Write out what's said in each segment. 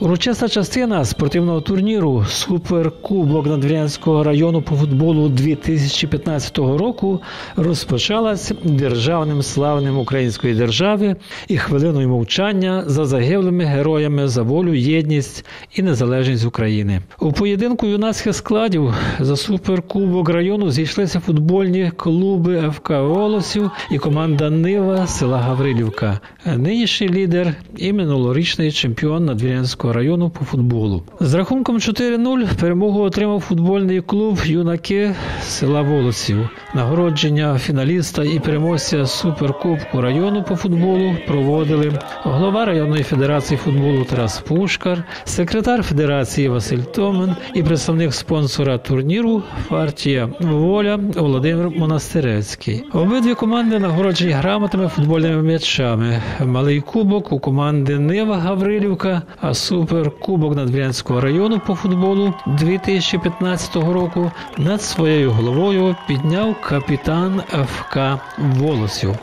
Урочиста частина спортивного турніру Суперкубок Надвірянського району по футболу 2015 року розпочалась державним славним української держави і хвилиною мовчання за загиблими героями за волю, єдність і незалежність України. У поєдинку юнацьких складів за суперкубок району зійшлися футбольні клуби ФК Волосів і команда Нива села Гаврилівка. Нинішній лідер і минулорічний чемпіон Надвірянського району по футболу. З рахунком 4-0 перемогу отримав футбольний клуб юнаки села Волосів. Нагородження фіналіста і переможця суперкубку району по футболу проводили голова районної федерації футболу Тарас Пушкар, секретар федерації Василь Томен і представник спонсора турніру партія Воля Володимир Монастирецький. Обидві команди нагороджені грамотами футбольними м'ячами. Малий кубок у команди Нива Гаврилівка, а суперкубок Надвірянського району по футболу 2015 року над своєю головою підняв капітан ФК Волосів.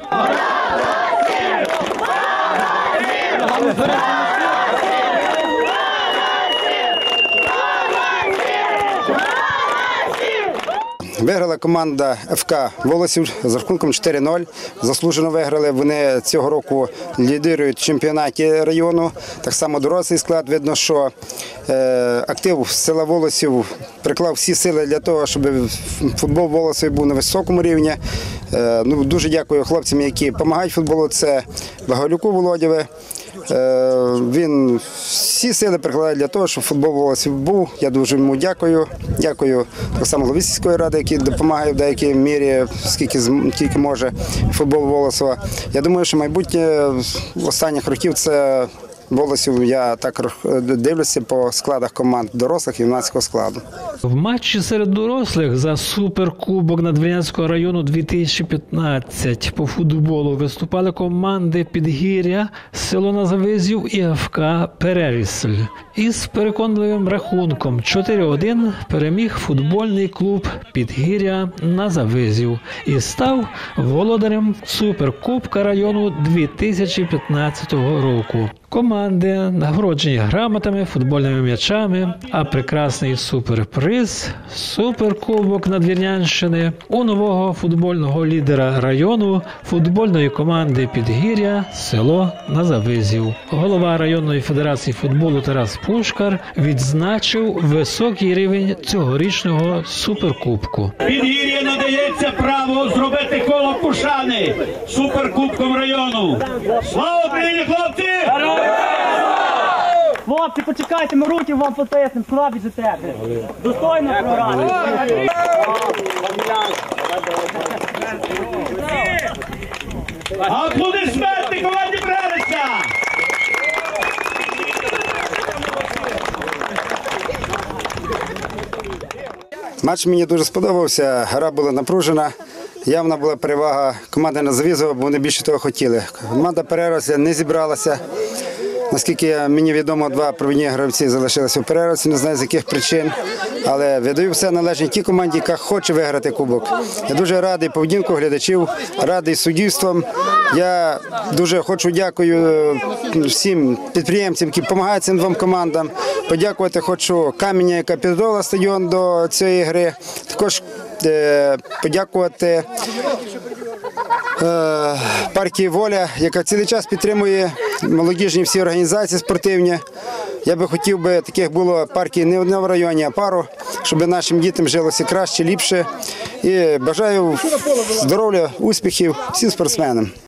Виграла команда ФК Волосів з рахунком 4-0. Заслужено виграли. Вони цього року лідирують в чемпіонаті району. Так само дорослий склад. Видно, що е, актив села Волосів приклав всі сили для того, щоб футбол Волосів був на високому рівні. Е, ну, дуже дякую хлопцям, які допомагають футболу. Це Багалюку Володєве. Е, Він всі сили прикладає для того, щоб футбол Волосів був. Я дуже йому дякую. Дякую так само голові сільської ради, який допомагає в деякій мірі, скільки скільки може футбол Волосова. Я думаю, що майбутнє останніх років це Волосів. Я так дивлюся по складах команд дорослих і юнацького складу. В матчі серед дорослих за суперкубок Надвірнянського району 2015 по футболу виступали команди Підгір'я, село Назавизів і ФК Перерісль. Із переконливим рахунком 4-1 переміг футбольний клуб Підгір'я Назавизів і став володарем суперкубка району 2015 року. Команди нагороджені грамотами, футбольними м'ячами, а прекрасний суперприз суперкубок Надвірнянщини у нового футбольного лідера району футбольної команди Підгір'я село Назавизів. Голова районної федерації футболу Тарас Пушкар відзначив високий рівень цьогорічного суперкубку. Підгір'я надається право зробити коло Пушани суперкубком району. Слава Україні, хлопці! Почекайте, ми руки вам потиснемо, куди біжите? Достойно програти. Аплодисменти команді Бререса! Матч мені дуже сподобався. Гра була напружена. Явна була перевага команди Назавізова, бо вони більше того хотіли. Команда переросля не зібралася. Наскільки мені відомо, два провідні гравці залишилися у переросі, не знаю з яких причин. Але віддаю все належить тій команді, яка хоче виграти кубок. Я дуже радий поведінку глядачів, радий суддівством. Я дуже хочу дякую е, всім підприємцям, які допомагають цим двом командам. Подякувати хочу Каменя, яка підготувала стадіон до цієї гри. Також е, подякувати е, партії Воля, яка цілий час підтримує молодіжні всі організації спортивні. Я би хотів би таких було парків не одне в районі, а пару, щоб нашим дітям жилося краще, ліпше. І бажаю здоров'я, успіхів всім спортсменам.